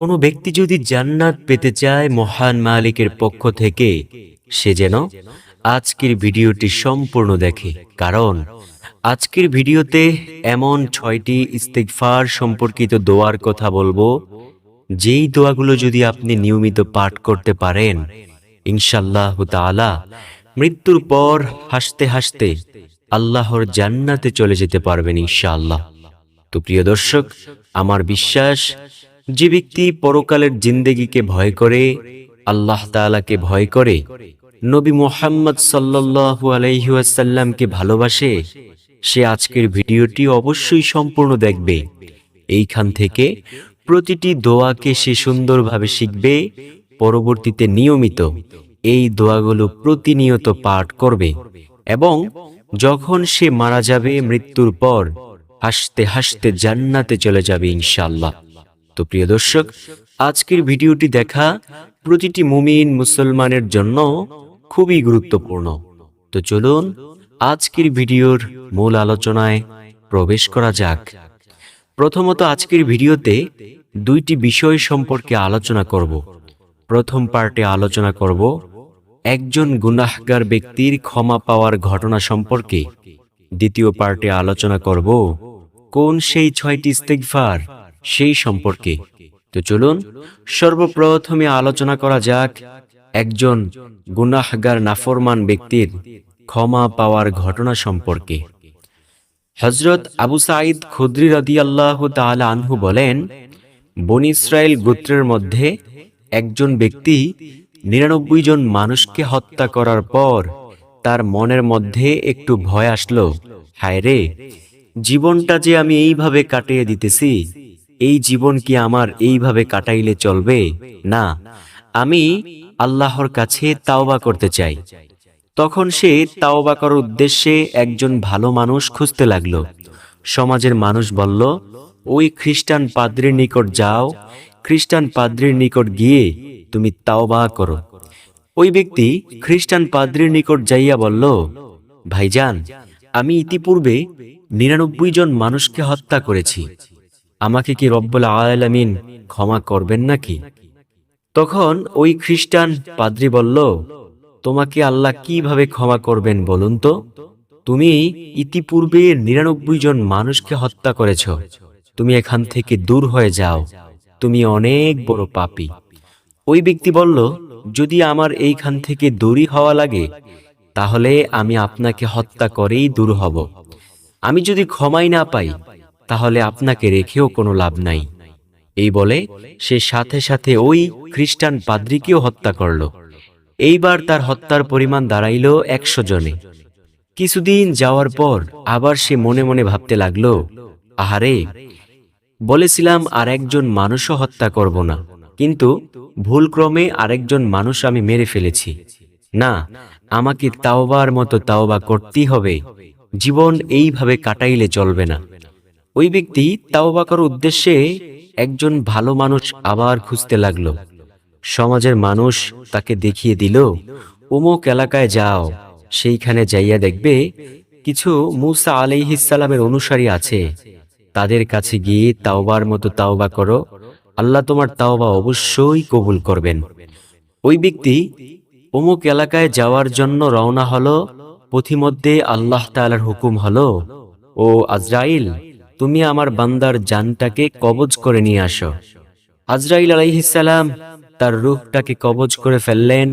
কোনো ব্যক্তি যদি জান্নাত পেতে চায় মহান মালিকের পক্ষ থেকে, সে যেন আজকের ভিডিওটি সম্পূর্ণ দেখে। কারণ আজকের ভিডিওতে এমন ছয়টি ইস্তেগফার সম্পর্কিত দোয়ার কথা বলব। যেই দোয়াগুলো যদি আপনি নিয়মিত পাঠ করতে পারেন ইনশাল্লাহ তাআলা মৃত্যুর পর হাসতে হাসতে আল্লাহর জান্নাতে চলে যেতে পারবেন ইনশাআল্লাহ। তো প্রিয় দর্শক, আমার বিশ্বাস যে ব্যক্তি পরকালের জিন্দেগিকে ভয় করে, আল্লাহ তাআলাকে ভয় করে, নবী মোহাম্মদ সাল্লাল্লাহু আলাইহি ওয়াসাল্লামকে ভালোবাসে, সে আজকের ভিডিওটি অবশ্যই সম্পূর্ণ দেখবে। এইখান থেকে প্রতিটি দোয়াকে সে সুন্দরভাবে শিখবে, পরবর্তীতে নিয়মিত এই দোয়াগুলো প্রতিনিয়ত পাঠ করবে এবং যখন সে মারা যাবে, মৃত্যুর পর হাসতে হাসতে জান্নাতে চলে যাবে ইনশাআল্লাহ। তো প্রিয় দর্শক, আজকের ভিডিওটি দেখা প্রতিটি মুমিন মুসলমানের জন্য খুবই গুরুত্বপূর্ণ। তো চলুন আজকের ভিডিওর মূল আলোচনায় প্রবেশ করা যাক। প্রথমত আজকের ভিডিওতে দুইটি বিষয় সম্পর্কে আলোচনা করব। প্রথম পার্টে আলোচনা করব একজন গুনাহগার ব্যক্তির ক্ষমা পাওয়ার ঘটনা সম্পর্কে। দ্বিতীয় পার্টে আলোচনা করব, কোন সেই ছয়টি ইস্তেগফার সেই সম্পর্কে। তো চলুন, সর্বপ্রথমে আলোচনা করা যাক একজন গুনাহগার, নাফরমান ব্যক্তির ক্ষমা পাওয়ার ঘটনা সম্পর্কে। হজরত আবু সাঈদ খুদ্রি রদি আল্লাহ আনহু বলেন, বন ইসরায়েল গোত্রের মধ্যে একজন ব্যক্তি নিরানব্বই জন মানুষকে হত্যা করার পর তার মনের মধ্যে একটু ভয় আসলো। হায় রে জীবনটা যে আমি এইভাবে কাটিয়ে দিতেছি এই জীবন কি আমার এইভাবে কাটাইলে চলবে? না। আমি আল্লাহর কাছে তাওবা করতে চাই। তখন সে তাওবা করার উদ্দেশ্যে একজন ভালো মানুষ খুঁজতে লাগল। সমাজের মানুষ বলল, ওই খ্রিস্টান পাদ্রির নিকট যাও। খ্রিস্টান পাদ্রির নিকট গিয়ে তুমি তাওবা করো। ওই ব্যক্তি খ্রিস্টান পাদ্রির নিকট যাইয়া বলল, ভাইজান, আমি ইতিপূর্বে নিরানব্বই জন মানুষকে হত্যা করেছি। আমাকে কি রব্বুল আলামিন ক্ষমা করবেন নাকি? তখন ওই খ্রিস্টান পাদ্রি বলল, তোমাকে আল্লাহ কীভাবে ক্ষমা করবেন বলুন তো? তুমি ইতিপূর্বে নিরানব্বই জন মানুষকে হত্যা করেছ। তুমি এখান থেকে দূর হয়ে যাও। তুমি অনেক বড় পাপী। ওই ব্যক্তি বলল, যদি আমার এইখান থেকে দূরই হওয়া লাগে, তাহলে আমি আপনাকে হত্যা করেই দূর হব। আমি যদি ক্ষমাই না পাই তাহলে আপনাকে রেখেও কোনো লাভ নাই। এই বলে সে সাথে সাথে ওই খ্রিস্টান পাদ্রিকেও হত্যা করল। এইবার তার হত্যার পরিমাণ দাঁড়াইল একশো জনে। কিছুদিন যাওয়ার পর আবার সে মনে মনে ভাবতে লাগল, আহারে, বলেছিলাম আর একজন মানুষও হত্যা করব না, কিন্তু ভুলক্রমে আরেকজন মানুষ আমি মেরে ফেলেছি। না, আমাকে তাওবার মতো তাওবা করতেই হবে, জীবন এইভাবে কাটাইলে চলবে না। ওই ব্যক্তি তাওবা করার উদ্দেশ্যে একজন ভালো মানুষ আবার খুঁজতে লাগল। সমাজের মানুষ তাকে দেখিয়ে দিল অমুক এলাকায় যাও, সেইখানে যাইয়া দেখবে কিছু মুসা আলাইহিসালামের অনুসারী আছে। তাদের কাছে গিয়ে তাওবার মতো তাওবা করো, আল্লাহ তোমার তাওবা অবশ্যই কবুল করবেন। ওই ব্যক্তি অমুক এলাকায় যাওয়ার জন্য রওনা হলো, পথিমধ্যে আল্লাহ তাআলার হুকুম হলো, ও আজরাইল তুমি আমার বান্দার জানটাকে কবজ করে নিয়ে আসো। আজরাইল আলাইহিসালাম তার রূহটাকে কবজ করে ফেললেন,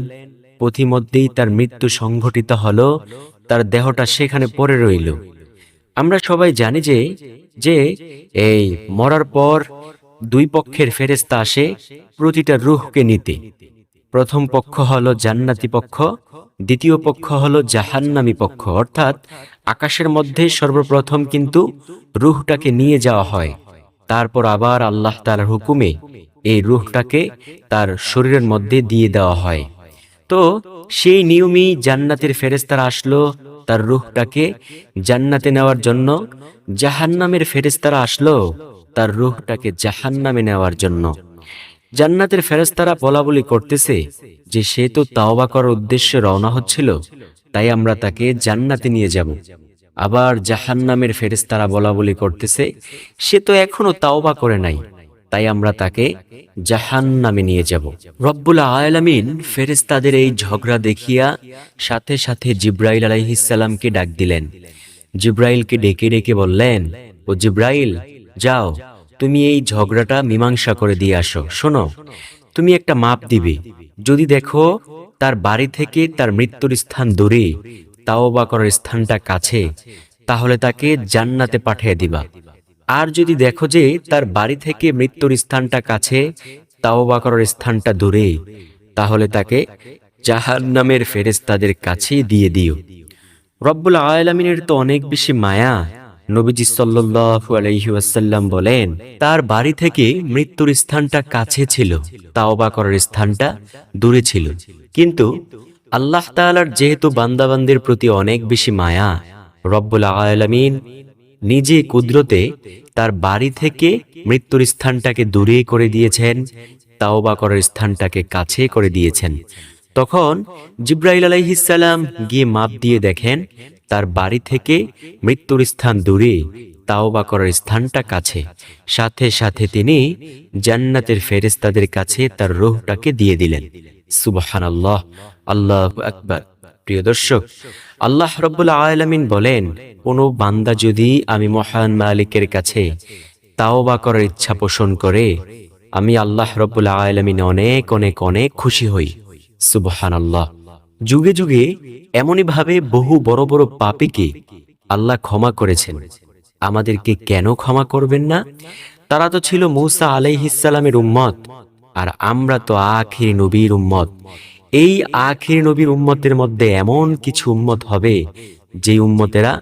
পথিমধ্যেই তার মৃত্যু সংঘটিত হলো, তার দেহটা সেখানে পড়ে রইল। আমরা সবাই জানি যে যে এই মরার পর দুই পক্ষের ফেরেস্তা আসে প্রতিটা রুহকে নিতে। প্রথম পক্ষ হলো জান্নাতি পক্ষ দ্বিতীয় পক্ষ হলো জাহান্নামী পক্ষ, অর্থাৎ আকাশের মধ্যে সর্বপ্রথম কিন্তু রুহটাকে নিয়ে যাওয়া হয়। তারপর আবার আল্লাহ তালার হুকুমে এই রুহটাকে তার শরীরের মধ্যে দিয়ে দেওয়া হয়। তো সেই নিয়মেই জান্নাতের ফেরেস্তারা আসলো, তার রুহটাকে জান্নাতে নেওয়ার জন্য। জাহান্নামের ফেরেস্তারা আসলো, তার রুহটাকে জাহান্নামে নেওয়ার জন্য। জান্নাতের ফেরেস্তারা বলা বলি করতেছে যে সে তো তাওবা করার উদ্দেশ্যে রওনা হচ্ছিল, তাই আমরা তাকে জান্নাতে নিয়ে যাব। আবার জাহান্নামের ফেরেস্তারা বলা বলি করতেছে, সে তো এখনও তাওবা করে নাই, তাই আমরা তাকে জাহান নামে নিয়ে যাব। রব্বুল আয়ালামিন ফেরেস্তাদের এই ঝগড়া দেখিয়া সাথে সাথে জিব্রাইল আলাইহিসাল্লামকে ডাক দিলেন। জিব্রাইলকে ডেকে ডেকে বললেন, ও জিব্রাইল, যাও। তুমি এই ঝগড়াটা মীমাংসা করে দিয়ে আসো। শোনো, তুমি একটা মাপ দিবে। যদি দেখো তার বাড়ি থেকে তার মৃত্যুর স্থান দূরে, তাও বা করার স্থানটা কাছে, তাহলে তাকে জান্নাতে পাঠিয়ে দিবা। আর যদি দেখো যে তার বাড়ি থেকে মৃত্যুর স্থানটা কাছে, তাও বা করার স্থানটা দূরে, তাহলে তাকে জাহান নামের ফেরেস্তাদের কাছে দিয়ে দিও। রব্বুল আয়ালামিনের তো অনেক বেশি মায়া নবীজি সাল্লাল্লাহু আলাইহি ওয়াসাল্লাম বলেন, তার বাড়ি থেকে মৃত্যুর স্থানটা কাছে ছিল, তাওবা করার স্থানটা দূরে ছিল। কিন্তু আল্লাহ তাআলার যেহেতু বান্দাবান্দের প্রতি অনেক বেশি মায়া, রব্বুল আলামিন নিজে কুদরতে তার বাড়ি থেকে মৃত্যুর স্থানটাকে দূরে করে দিয়েছেন, তাওবা করার স্থানটাকে কাছে করে দিয়েছেন। তখন জিব্রাইল আলাইহিসাল্লাম গিয়ে মাপ দিয়ে দেখেন তার বাড়ি থেকে মৃত্যুর স্থান দূরে তাওবা করার স্থানটা কাছে। সাথে সাথে তিনি জান্নাতের ফেরেস্তাদের কাছে তার রোহটাকে দিয়ে দিলেন। সুবহান আল্লাহ আল্লাহ আকবার। প্রিয় দর্শক, আল্লাহ রব্বুল আলামিন বলেন, কোনো বান্দা যদি আমি মহান মালিকের কাছে তাওবা করার ইচ্ছা পোষণ করে, আমি আল্লাহ রব্বুল আলামিন অনেক অনেক অনেক খুশি হই। সুবহান আল্লাহ যুগে যুগে এমনই ভাবে বহু বড় বড় পাপীকে আল্লাহ ক্ষমা করেছেন। আমাদেরকে কেন ক্ষমা করবেন না? তারা তো ছিল মূসা আলাইহিসালামের উম্মত, আর আমরা তো আখির নবীর উম্মত। এই আখির নবীর উম্মতের মধ্যে এমন কিছু উম্মত হবে যে উম্মতেরা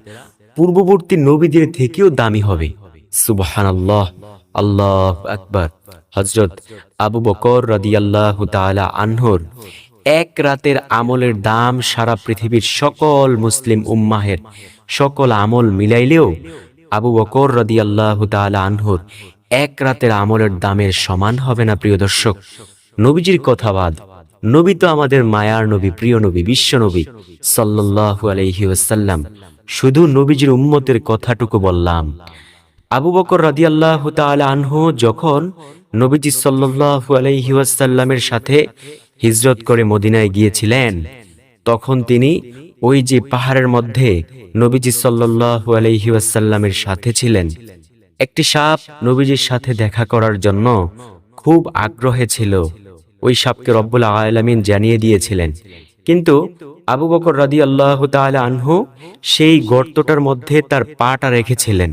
পূর্ববর্তী নবীদের থেকেও দামি হবে। সুবহান আল্লাহ আল্লাহ আকবর। হজরত আবু বকর রাদিয়াল্লাহ তাআলা আনহর এক রাতের আমলের দাম সারা পৃথিবীর সকল মুসলিম উম্মাহের সকল আমল মিলাইলেও আবু বকর রাদিয়াল্লাহ তাআলা আনহর এক রাতের আমলের দামের সমান হবে না, প্রিয় দর্শক। নবীজির কথাবাদ নবী তো আমাদের মায়ার নবী, প্রিয় নবী, বিশ্ব নবী আলাইহি ওয়াসাল্লাম। শুধু নবীজির উম্মতের কথাটুকু বললাম। আবু বকর রাদিয়াল্লাহু তাআলা আনহু যখন নবীজি আলাইহি ওয়াসাল্লামের সাথে হিজরত করে মদিনায় গিয়েছিলেন, তখন তিনি ওই যে পাহাড়ের মধ্যে নবীজি সাল্লাল্লাহু আলাইহি ওয়াসাল্লামের সাথে ছিলেন। একটি সাপ নবীজির সাথে দেখা করার জন্য খুব আগ্রহে ছিল। ওই সাপকে রব্বুল আলামিন জানিয়ে দিয়েছিলেন। কিন্তু আবু বকর রাদি আল্লাহ আনহু সেই গর্তটার মধ্যে তার পাটা রেখেছিলেন।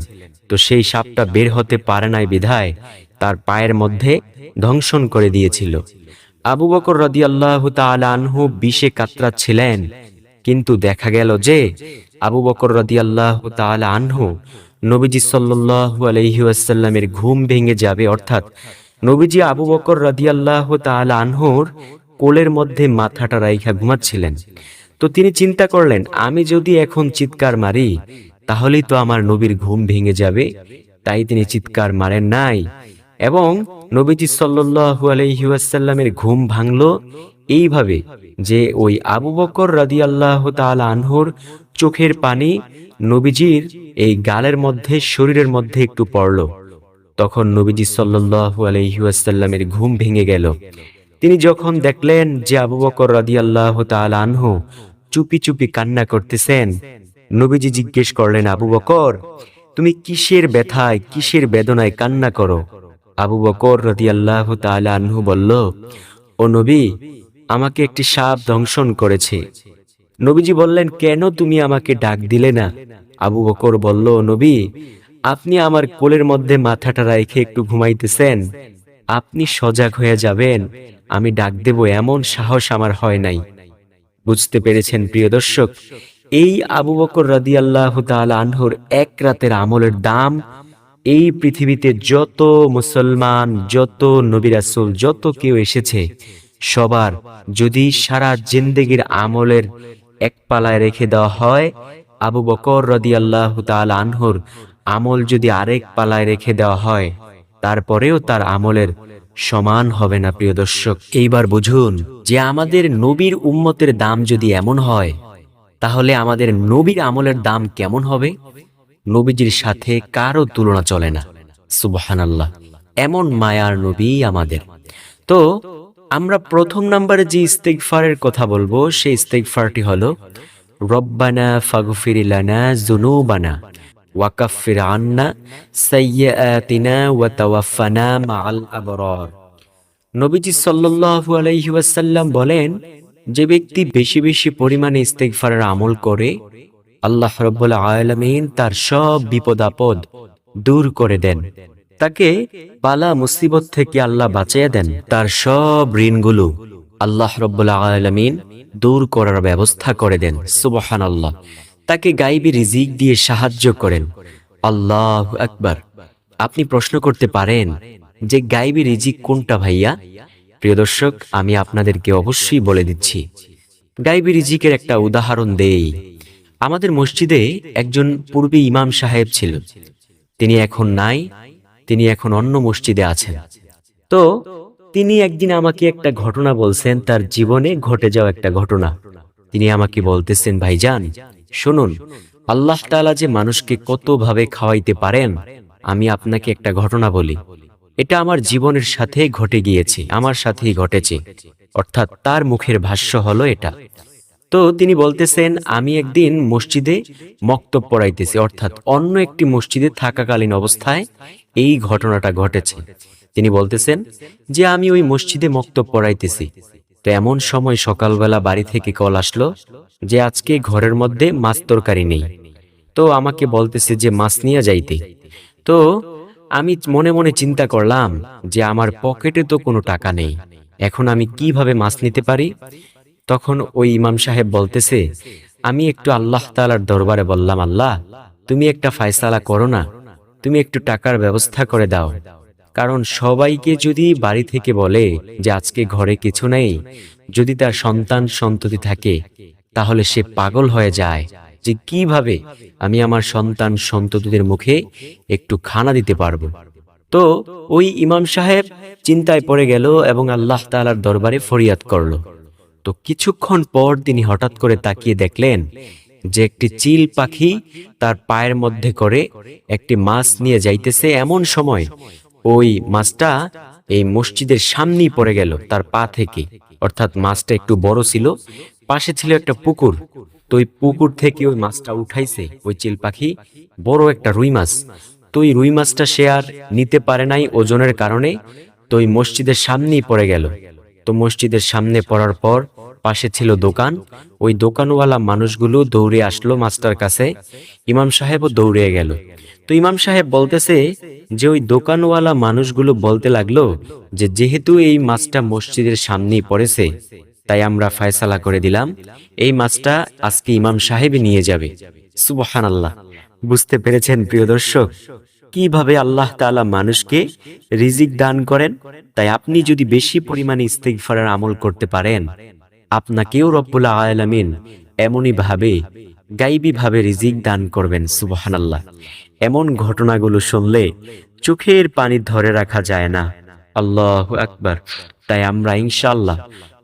তো সেই সাপটা বের হতে পারে নাই বিধায় তার পায়ের মধ্যে ধ্বংসন করে দিয়েছিল। আবু বকর রাদি আল্লাহ আনহু বিষে কাতরাচ্ছিলেন। কিন্তু দেখা গেল যে আবু বকর রাদি আল্লাহ আনহু নবীজি সাল্লু আলহি আসাল্লামের ঘুম ভেঙে যাবে, অর্থাৎ নবীজি আবু বকর রাদিয়াল্লাহ আনহুর কোলের মধ্যে মাথাটা রাইখা ঘুমাচ্ছিলেন। তো তিনি চিন্তা করলেন, আমি যদি এখন চিৎকার মারি, তাহলেই তো আমার নবীর ঘুম ভেঙে যাবে। তাই তিনি চিৎকার মারেন নাই। এবং নবীজি সাল্লু আলহি আসাল্লামের ঘুম ভাঙল এইভাবে যে ওই আবু বকর রাদিয়াল্লাহ তাআলা আনহুর চোখের পানি নবীজির এই গালের মধ্যে, শরীরের মধ্যে একটু পড়ল। তখন নবীজি সাল্লু আলহিউসাল্লামের ঘুম ভেঙে গেল। তিনি যখন দেখলেন যে আবু বকর রাদিয়াল্লাহ তাআলা আনহু চুপি চুপি কান্না করতেছেন, নবীজি জিজ্ঞেস করলেন, আবু বকর, তুমি কিসের ব্যথায়, কিসের বেদনায় কান্না করো? আবু বকর রাদিয়াল্লাহ আনহু বলল, ও নবী, আমাকে একটি সাপ দংশন করেছে। নবীজি বললেন, কেন তুমি আমাকে ডাক দিলে না? আবু বকর বলল নবী, আপনি আমার কোলের মধ্যে মাথাটা রেখে একটু ঘুমাইতেছেন। আপনি সজাগ হয়ে যাবেন। আমি ডাক দেব, এমন সাহস আমার হয় নাই। বুঝতে পেরেছেন, প্রিয় দর্শক, এই আবু বকর রাদি আল্লাহ আনহুর এক রাতের আমলের দাম এই পৃথিবীতে যত মুসলমান, যত নবিরাসুল যত কেউ এসেছে, সবার যদি সারা জিন্দেগির আমলের এক পালায় রেখে দেওয়া হয়, আবু বকর রদি আল্লাহ আনহর আমল যদি আরেক পালায় রেখে দেওয়া হয়, তারপরেও তার আমলের সমান হবে না, প্রিয় দর্শক। এইবার বুঝুন যে আমাদের নবীর উম্মতের দাম যদি এমন হয়, তাহলে আমাদের নবীর আমলের দাম কেমন হবে? নবীজির সাথে কারও তুলনা চলে না। সুবহান এমন মায়ার নবী আমাদের। তো, আমরা প্রথম নম্বরে যে ইস্তেগফারের কথা বলব, সেই ইস্তেগফারটি হলো, রব্বানা ফাগফির লানা যুনুবানা ওয়াকাফির আন্না সাইয়্যাতিনা ওয়া তাওয়াফানা আবরার। নবীজি সাল্লাল্লাহু আলাইহি ওয়াসাল্লাম বলেন, যে ব্যক্তি বেশি বেশি পরিমাণে ইস্তেগফারের আমল করে আল্লাহ রব্বুল আলামিন তার সব বিপদ আপদ দূর করে দেন। তাকে বালা মুসিবত থেকে আল্লাহ বাঁচিয়ে দেন তার সব ঋণগুলো আল্লাহ রব্বুল আলামিন দূর করার ব্যবস্থা করে দেন সুবহান আল্লাহ তাকে গাইবি রিজিক দিয়ে সাহায্য করেন। আল্লাহ আকবার। আপনি প্রশ্ন করতে পারেন যে গাইবি রিজিক কোনটা ভাইয়া? প্রিয় দর্শক, আমি আপনাদেরকে অবশ্যই বলে দিচ্ছি গাইবি রিজিকের একটা উদাহরণ দেই। আমাদের মসজিদে একজন পূর্বে ইমাম সাহেব ছিল। তিনি এখন নাই, তিনি এখন অন্য মসজিদে আছেন। তো তিনি একদিন আমাকে একটা ঘটনা বলছেন, তার জীবনে ঘটে যাওয়া একটা ঘটনা। তিনি আমাকে বলতেছেন, ভাইজান, শুনুন, আল্লাহ তাআলা যে মানুষকে কতভাবে খাওয়াইতে পারেন, আমি আপনাকে একটা ঘটনা বলি। এটা আমার জীবনের সাথে ঘটে গিয়েছে, আমার সাথেই ঘটেছে। অর্থাৎ তার মুখের ভাষ্য হলো এটা। তো তিনি বলতেছেন, আমি একদিন মসজিদে মক্তব পড়াইতেছি, অর্থাৎ অন্য একটি মসজিদে থাকাকালীন অবস্থায় এই ঘটনাটা ঘটেছে। তিনি বলতেছেন, যে আমি ওই মসজিদে মক্তব পড়াইতেছি। তো এমন সময় সকালবেলা বাড়ি থেকে কল আসলো যে, আজকে ঘরের মধ্যে মাছ তরকারি নেই। তো আমাকে বলতেছে যে, মাছ নিয়ে যাইতে। তো আমি মনে মনে চিন্তা করলাম যে, আমার পকেটে তো কোনো টাকা নেই, এখন আমি কীভাবে মাছ নিতে পারি? তখন ওই ইমাম সাহেব বলতেছে, আমি একটু আল্লাহ তালার দরবারে বললাম, আল্লাহ, তুমি একটা ফায়সালা করো না, তুমি একটু টাকার ব্যবস্থা করে দাও। কারণ সবাইকে যদি বাড়ি থেকে বলে যে আজকে ঘরে কিছু নেই, যদি তার সন্তান সন্ততি থাকে, তাহলে সে পাগল হয়ে যায়। যে কীভাবে আমি আমার সন্তান সন্ততিদের মুখে একটু খানা দিতে পারব? তো ওই ইমাম সাহেব চিন্তায় পড়ে গেল এবং আল্লাহ তাআলার দরবারে ফরিয়াদ করল। কিছুক্ষণ পর তিনি হঠাৎ করে তাকিয়ে দেখলেন যে একটি চিল পাখি তার পায়ের মধ্যে করে একটি মাছ নিয়ে যাইতেছে এমন সময়। ওই মাছটা এই মসজিদের সামনেই পড়ে গেল, তার পা থেকে। অর্থাৎ মাছটা একটু বড় ছিল, পাশে ছিল একটা পুকুর। তো ওই পুকুর থেকে ওই মাছটা উঠাইছে। ওই চিল পাখি বড় একটা রুই মাছ। তো ওই রুই মাছটা সে আর নিতে পারে নাই ওজনের কারণে। তো ওই মসজিদের সামনেই পড়ে গেল। তো মসজিদের সামনে পড়ার পর পাশে ছিল দোকান। ওই দোকানওয়ালা মানুষগুলো দৌড়ে আসলো মাস্টার কাছে। ইমাম সাহেবও দৌড়ে গেল। তো ইমাম সাহেব বলতেছে যে, ওই দোকানওয়ালা মানুষগুলো বলতে লাগল যে, যেহেতু এই মাছটা মসজিদের সামনেই পড়েছে, তাই আমরা ফায়সালা করে দিলাম। এই মাছটা আজকে ইমাম সাহেব নিয়ে যাবে। সুবহান আল্লাহ বুঝতে পেরেছেন প্রিয় দর্শক? কীভাবে আল্লাহ তাআলা মানুষকে রিজিক দান করেন? তাই আপনি যদি বেশি পরিমাণে ইস্তেগফারের আমল করতে পারেন আপনাকেও রব্বুল আলামিন এমনই ভাবে, গাইবী ভাবে রিজিক দান করবেন, সুবহানাল্লাহ। এমন ঘটনাগুলো শুনলে চোখের পানি ধরে রাখা যায় না। আল্লাহ আকবার। তাই আমরা ইনশাল্লাহ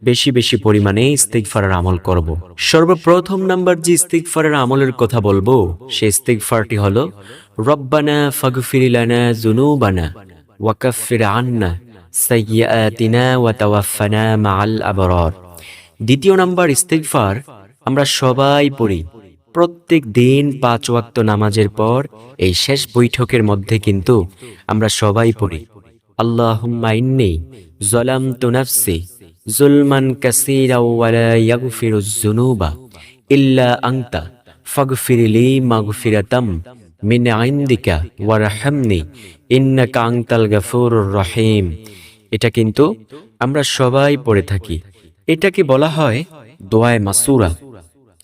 বেশি বেশি পরিমাণে ইস্তিগফারের আমল করব। সর্বপ্রথম নাম্বার যে ইস্তিগফারের আমলের কথা বলব, সেই ইস্তিগফারটি হলো, রব্বানা ফাগফির লানা যুনুবানা ওয়াকাফির আন্না সাইয়্যাতিনা ওয়া তাওয়াফানা মাআল আবরার। দ্বিতীয় নাম্বার ইস্তিগফার আমরা সবাই পড়ি। প্রত্যেক দিন পাঁচ ওয়াক্ত নামাজের পর এই শেষ বৈঠকের মধ্যে কিন্তু আমরা সবাই পড়ি। আল্লাহ ইন্নী যালামতু নাফসি জুলমান কাসীরা ওয়া লা ইল্লা আনতা ফাগফির লি মাগফিরাতাম মিন ইনদিকা ওয়ারহামনি ইন্নাকা আনতাল গাফুরুর রহিম। এটা কিন্তু আমরা সবাই পড়ে থাকি। এটাকে বলা হয় দোয়ায় মাসুরা।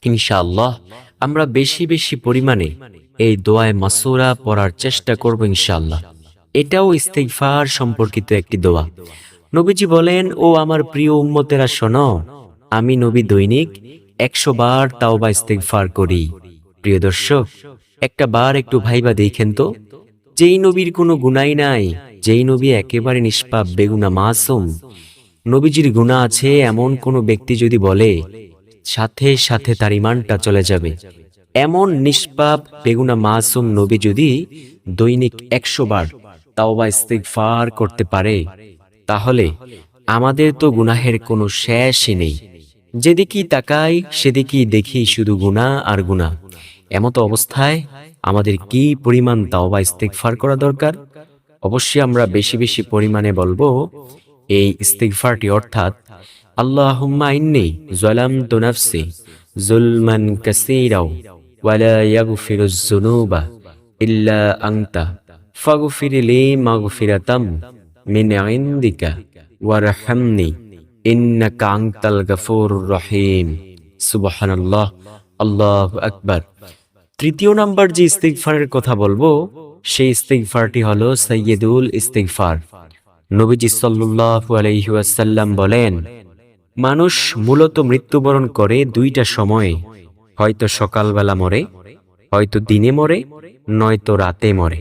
ইনশাআল্লাহ, আমরা বেশি বেশি পরিমাণে এই দোয়ায় মাসুরা পড়ার চেষ্টা করব ইনশাআল্লাহ। এটাও ইস্তেগফার সম্পর্কিত একটি দোয়া। নবীজি বলেন, ও আমার প্রিয় উম্মতেরা, শোনো, আমি নবী দৈনিক একশো বার তাওবা ইস্তেগফার করি। প্রিয় দর্শক, একটা বার একটু ভাইবা দেখেন তো। যেই নবীর কোনো গুনাই নাই, যেই নবী একেবারে নিষ্পাপ, বেগুনা মাসুম নবীজির গুণা আছে, এমন কোনো ব্যক্তি যদি বলে, সাথে সাথে তার ইমানটা চলে যাবে। এমন নিষ্পাপ, বেগুনা মাসুম নবী যদি দৈনিক একশো বার তাওবা ইস্তিগফার করতে পারে, তাহলে আমাদের তো গুনাহের কোনো শেষই নেই। যেদিকেই তাকাই, সেদিকেই দেখি শুধু গুনাহ আর গুনাহ। এমতো অবস্থায় আমাদের কি পরিমাণ তাওবা ইস্তিগফার করা দরকার? অবশ্যই আমরা বেশি বেশি পরিমাণে বলব এই ইস্তিগফারটি অর্থাৎ, আল্লাহুম্মা ইন্নী যালামতু নাফসি যুলমান কাসীরাও ওয়ালা ইয়াগফিরুজ যুনুবা ইল্লা আনতা ফাগফির লি মাগফিরাতাম মিন ইনদিকা ওয়ারহামনি ইন্নাকা আনতাল গফুরুর রহিম। সুবহানাল্লাহ, আল্লাহু আকবার। তৃতীয় নাম্বার যে ইস্তিগফারের কথা বলব, সেই ইস্তিগফারটি হলো সৈয়দুল ইস্তিগফার। নবীজি সাল্লাল্লাহু আলাইহি ওয়াসাল্লাম বলেন, মানুষ মূলত মৃত্যুবরণ করে দুইটা সময়ে। হয়তো সকালবেলা মরে, হয়তো দিনে মরে, নয়তো রাতে মরে।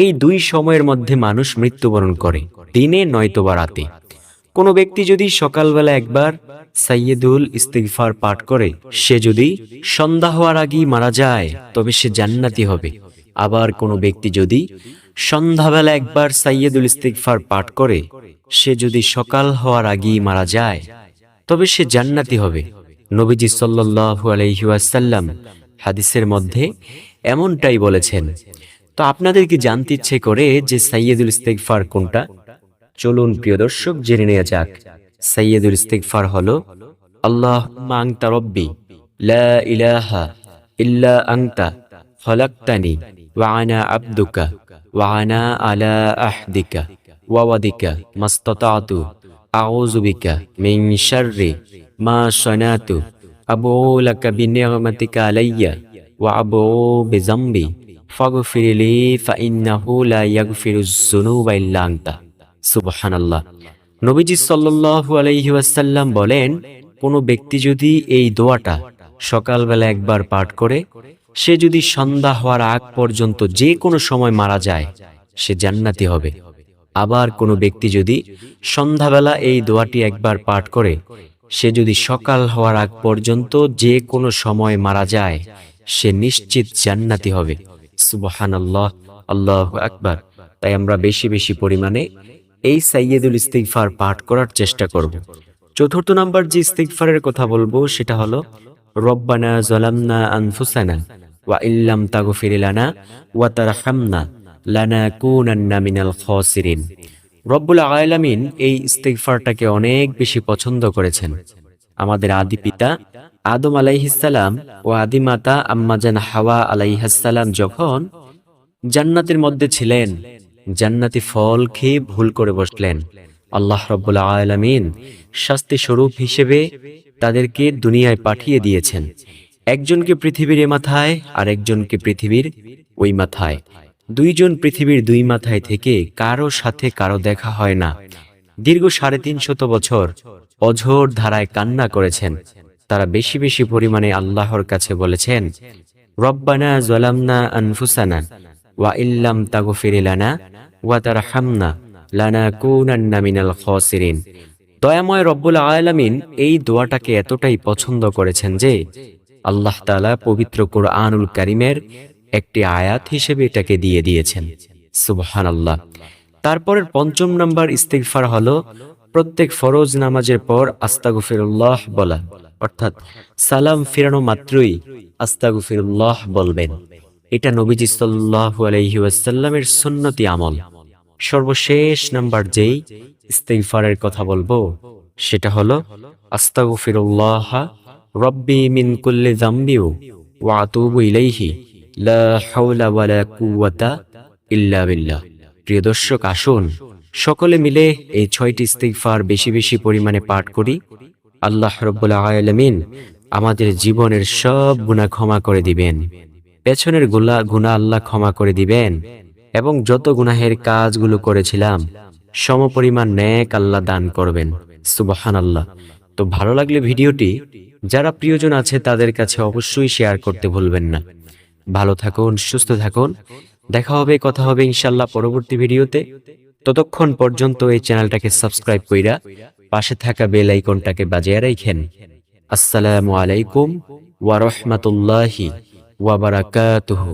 এই দুই সময়ের মধ্যে মানুষ মৃত্যুবরণ করে, দিনে নয়তো বা রাতে। কোনো ব্যক্তি যদি সকালবেলা একবার সাইয়েদুল ইস্তিগফার পাঠ করে, সে যদি সন্ধ্যা হওয়ার আগেই মারা যায়, তবে সে জান্নাতি হবে। আবার কোনো ব্যক্তি যদি সন্ধ্যাবেলা একবার সাইয়েদুল ইস্তিগফার পাঠ করে, সে যদি সকাল হওয়ার আগেই মারা যায়, তবে সে জান্নাতি হবে। নবীজি সাল্লাল্লাহু আলাইহি ওয়াসাল্লাম হাদিসের মধ্যে এমনটাই বলেছেন, তো আপনাদের কি জানতে ইচ্ছে করে যে সাইয়েদুল ইস্তিগফার কোনটা? চলুন প্রিয় দর্শক, জেনে নেওয়া যাক। সাইয়েদুল ইস্তিগফার হলো আল্লাহ আংতা রব্বি, লা ইলাহা ইল্লা আংতা খলাকতানি, ওয়া আনা আবদুকা। ওয়া আনা আলা আহদিকা ওয়া ওয়াদিকা মাস্তাতাতু আউযু বিকা মিন শাররি মা সানাতু আবু লাকা বিনি'মাতিকা আলাইয়া ওয়া আবু বিজামবি ফাগফির লি ফাইন্নাহু লা ইয়াগফিরুজ যুনুবা ইল্লা আনতা সুবহানাল্লাহ নবীজি সাল্লাল্লাহু আলাইহি ওয়াসাল্লাম বলেন, কোনো ব্যক্তি যদি এই দোয়াটা সকালবেলা একবার পাঠ করে সে যদি সন্ধ্যা হওয়ার আগ পর্যন্ত যে কোনো সময় মারা যায়, সে জান্নাতি হবে। আবার কোনো ব্যক্তি যদি সন্ধ্যাবেলা এই দোয়াটি একবার পাঠ করে, সে যদি সকাল হওয়ার আগ পর্যন্ত যে কোনো সময় মারা যায়, সে নিশ্চিত জান্নাতি হবে। সুবহান আল্লাহ আল্লাহ আকবার। তাই আমরা বেশি বেশি পরিমাণে এই সাইয়েদুল ইস্তিগফার পাঠ করার চেষ্টা করব। চতুর্থ নাম্বার যে ইস্তিগফারের কথা বলব, সেটা হলো, রব্বানা জালামনা আনফুসানা। এই ইস্তিগফারটাকে অনেক বেশি পছন্দ করেছেন। আমাদের আদি পিতা আদম আলাইহিসসালাম ও আদি মাতা আম্মাজান হাওয়া আলাইহাসসালাম যখন জান্নাতের মধ্যে ছিলেন, জান্নাতি ফল খেয়ে ভুল করে বসলেন। আল্লাহ রব্বুল আলামিন শাস্তি স্বরূপ হিসেবে তাদেরকে দুনিয়ায় পাঠিয়ে দিয়েছেন। একজনকে পৃথিবীর এ মাথায় আর একজনকে পৃথিবীর ওই মাথায়। দুইজন পৃথিবীর দুই মাথায় থেকে কারও সাথে কারও দেখা হয় না। দীর্ঘ সাড়ে তিনশত বছর অঝোর ধারায় কান্না করেছেন। তারা বেশি বেশি পরিমাণে আল্লাহর কাছে বলেছেন, রব্বানা জলামনা আনফুসানা ওয়া ইল্লাম তাগফির লানা ওয়া তারহামনা লানাকুনান্না মিনাল খাসিরিন। দয়াময় রব্বুল আলামিন এই দোয়াটাকে এতটাই পছন্দ করেছেন যে আল্লাহ তাআলা পবিত্র কোরআনুল করিমের একটি আয়াত হিসেবে এটাকে দিয়ে দিয়েছেন। সুবহান আল্লাহ তারপরের পঞ্চম নাম্বার ইস্তিগফার হলো, প্রত্যেক ফরজ নামাজের পর আস্তাগফিরুল্লাহ বলা। অর্থাৎ সালাম ফিরানো মাত্রই আস্তাগফিরুল্লাহ বলবেন। এটা নবীজি সাল্লাল্লাহু আলাইহি ওয়াসাল্লামের সুন্নতি আমল। সর্বশেষ নাম্বার যেই ইস্তিগফারের কথা বলব, সেটা হলো, আস্তাগফিরুল্লাহ রব্বি মিন কুল্লি যামবিউ ওয়া আতুবু ইলাইহি, লা হাওলা কুওয়াতা ইল্লা বিল্লাহ। প্রিয় দর্শক, আসুন, সকলে মিলে এই ছয়টি ইস্তিগফার বেশি বেশি পরিমাণে পাঠ করি। আল্লাহ রব্বুল আলামিন আমাদের জীবনের সব গুনাহ ক্ষমা করে দিবেন। পেছনেরগুলা, গুনাহ আল্লাহ ক্ষমা করে দিবেন। এবং যত গুনাহের কাজগুলো করেছিলাম সমপরিমাণ ন্যাক আল্লাহ দান করবেন। সুবহান আল্লাহ তো ভালো লাগলে ভিডিওটি যারা প্রিয়জন আছে তাদের কাছে অবশ্যই শেয়ার করতে ভুলবেন না। ভালো থাকুন, সুস্থ থাকুন। দেখা হবে, কথা হবে ইনশাল্লাহ পরবর্তী ভিডিওতে। ততক্ষণ পর্যন্ত এই চ্যানেলটাকে সাবস্ক্রাইব কইরা পাশে থাকা বেল আইকনটাকে বাজিয়ে রাখেন আসসালামু আলাইকুম ওয়া রাহমাতুল্লাহি ওয়া বারাকাতুহু।